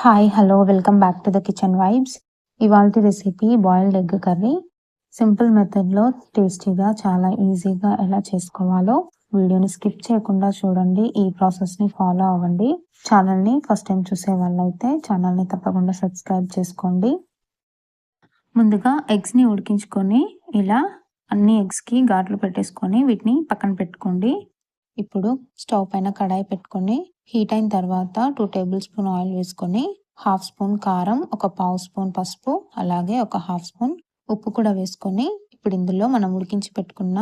Hi hello welcome back to the kitchen vibes ఇవాళ recipe boiled egg curry simple మెథడ్లో టేస్టీగా చాలా ఈజీగా ఎలా చేసుకోవాలో వీడియోని స్కిప్ చేయకుండా చూడండి ఈ ప్రాసెస్ని ఫాలో అవ్వండి. ఛానల్ని ఫస్ట్ టైం చూసే వాళ్ళైతే ఛానల్ని తప్పకుండా సబ్స్క్రైబ్ చేసుకోండి. ముందుగా ఎగ్స్ని ఉడికించుకొని ఇలా అన్ని ఎగ్స్కి ఘాట్లు పెట్టేసుకొని వీటిని పక్కన పెట్టుకోండి. ఇప్పుడు స్టవ్ పైన కడాయి పెట్టుకొని హీట్ అయిన తర్వాత టూ టేబుల్ స్పూన్ ఆయిల్ వేసుకొని హాఫ్ స్పూన్ కారం ఒక పావు స్పూన్ పసుపు అలాగే ఒక హాఫ్ స్పూన్ ఉప్పు కూడా వేసుకొని ఇప్పుడు ఇందులో మనం ఉడికించి పెట్టుకున్న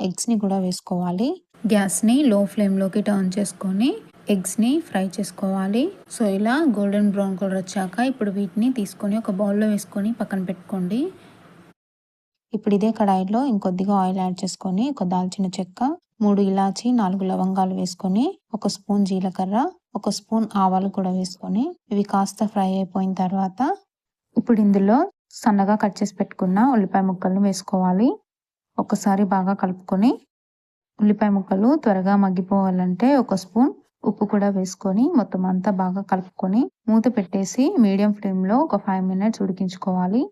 ఎగ్స్ని కూడా వేసుకోవాలి. గ్యాస్ని లో ఫ్లేమ్లోకి టర్న్ చేసుకొని ఎగ్స్ని ఫ్రై చేసుకోవాలి. సో ఇలా గోల్డెన్ బ్రౌన్ కలర్ వచ్చాక ఇప్పుడు వీటిని తీసుకొని ఒక బౌల్లో వేసుకొని పక్కన పెట్టుకోండి. ఇప్పుడు ఇదే కడాయిలో ఇంకొద్దిగా ఆయిల్ యాడ్ చేసుకొని ఒక దాల్చిన చెక్క మూడు ఇలాచి నాలుగు లవంగాలు వేసుకొని ఒక స్పూన్ జీలకర్ర ఒక స్పూన్ ఆవాలు కూడా వేసుకొని ఇవి కాస్త ఫ్రై అయిపోయిన తర్వాత ఇప్పుడు ఇందులో సన్నగా కట్ చేసి పెట్టుకున్న ఉల్లిపాయ ముక్కలను వేసుకోవాలి. ఒకసారి బాగా కలుపుకొని ఉల్లిపాయ ముక్కలు త్వరగా మగ్గిపోవాలంటే ఒక స్పూన్ ఉప్పు కూడా వేసుకొని మొత్తం అంతా బాగా కలుపుకొని మూత పెట్టేసి మీడియం ఫ్లేమ్లో ఒక ఫైవ్ మినిట్స్ ఉడికించుకోవాలి.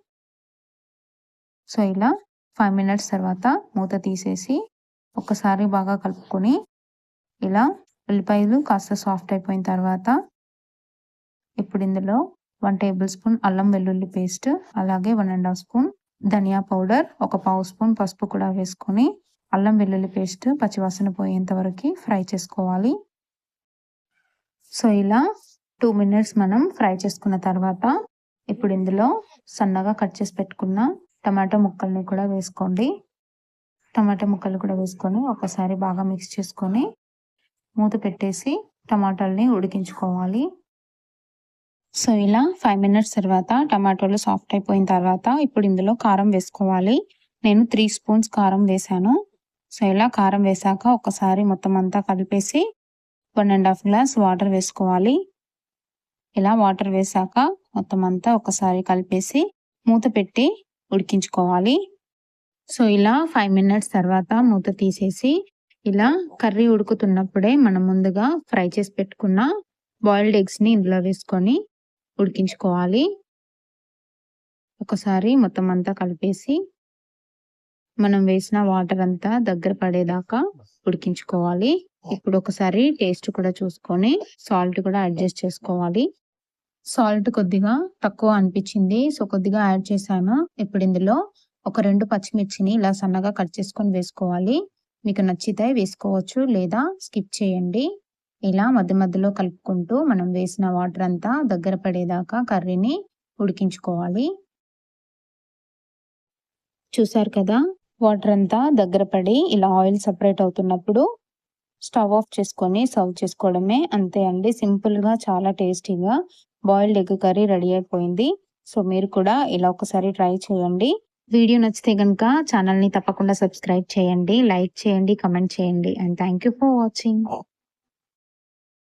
సో ఇలా ఫైవ్ మినిట్స్ తర్వాత మూత తీసేసి ఒకసారి బాగా కలుపుకొని ఇలా ఉల్లిపాయలు కాస్త సాఫ్ట్ అయిపోయిన తర్వాత ఇప్పుడు ఇందులో వన్ టేబుల్ స్పూన్ అల్లం వెల్లుల్లి పేస్ట్ అలాగే వన్ అండ్ హాఫ్ స్పూన్ ధనియా పౌడర్ ఒక పావు స్పూన్ పసుపు కూడా వేసుకొని అల్లం వెల్లుల్లి పేస్ట్ పచ్చివాసన పోయేంత వరకు ఫ్రై చేసుకోవాలి. సో ఇలా టూ మినిట్స్ మనం ఫ్రై చేసుకున్న తర్వాత ఇప్పుడు ఇందులో సన్నగా కట్ చేసి పెట్టుకున్న టమాటో ముక్కల్ని కూడా వేసుకోండి. టమాటా ముక్కలు కూడా వేసుకొని ఒకసారి బాగా మిక్స్ చేసుకొని మూత పెట్టేసి టమాటాలని ఉడికించుకోవాలి. సో ఇలా ఫైవ్ మినిట్స్ తర్వాత టమాటోలు సాఫ్ట్ అయిపోయిన తర్వాత ఇప్పుడు ఇందులో కారం వేసుకోవాలి. నేను త్రీ స్పూన్స్ కారం వేసాను సో ఇలా కారం వేసాక ఒకసారి మొత్తం అంతా కలిపేసి one and half glass water వేసుకోవాలి. ఇలా వాటర్ వేసాక మొత్తం అంతా ఒకసారి కలిపేసి మూత పెట్టి ఉడికించుకోవాలి. సో ఇలా ఫైవ్ మినిట్స్ తర్వాత మూత తీసేసి ఇలా కర్రీ ఉడుకుతున్నప్పుడే మనం ముందుగా ఫ్రై చేసి పెట్టుకున్న బాయిల్డ్ ఎగ్స్ని ఇందులో వేసుకొని ఉడికించుకోవాలి. ఒకసారి మొత్తం అంతా కలిపేసి మనం వేసిన వాటర్ అంతా దగ్గర పడేదాకా ఉడికించుకోవాలి. ఇప్పుడు ఒకసారి టేస్ట్ కూడా చూసుకొని సాల్ట్ కూడా అడ్జస్ట్ చేసుకోవాలి. సాల్ట్ కొద్దిగా తక్కువ అనిపించింది. సో కొద్దిగా యాడ్ చేశాను. ఇప్పుడు ఇందులో ఒక రెండు పచ్చిమిర్చిని ఇలా సన్నగా కట్ చేసుకొని వేసుకోవాలి. మీకు నచ్చితే వేసుకోవచ్చు లేదా స్కిప్ చేయండి. ఇలా మధ్య మధ్యలో కలుపుకుంటూ మనం వేసిన వాటర్ అంతా దగ్గర పడేదాకా కర్రీని ఉడికించుకోవాలి. చూసారు కదా? వాటర్ అంతా దగ్గర పడి ఇలా ఆయిల్ సపరేట్ అవుతున్నప్పుడు స్టవ్ ఆఫ్ చేసుకొని సర్వ్ చేసుకోవడమే అంతే అండి. సింపుల్గా చాలా టేస్టీగా బాయిల్డ్ ఎగ్ కర్రీ రెడీ అయిపోయింది. సో మీరు కూడా ఇలా ఒకసారి ట్రై చేయండి. వీడియో నచ్చితే కనుక ఛానల్ని తప్పకుండా సబ్స్క్రైబ్ చేయండి లైక్ చేయండి కమెంట్ చేయండి అండ్ థ్యాంక్ ఫర్ వాచింగ్.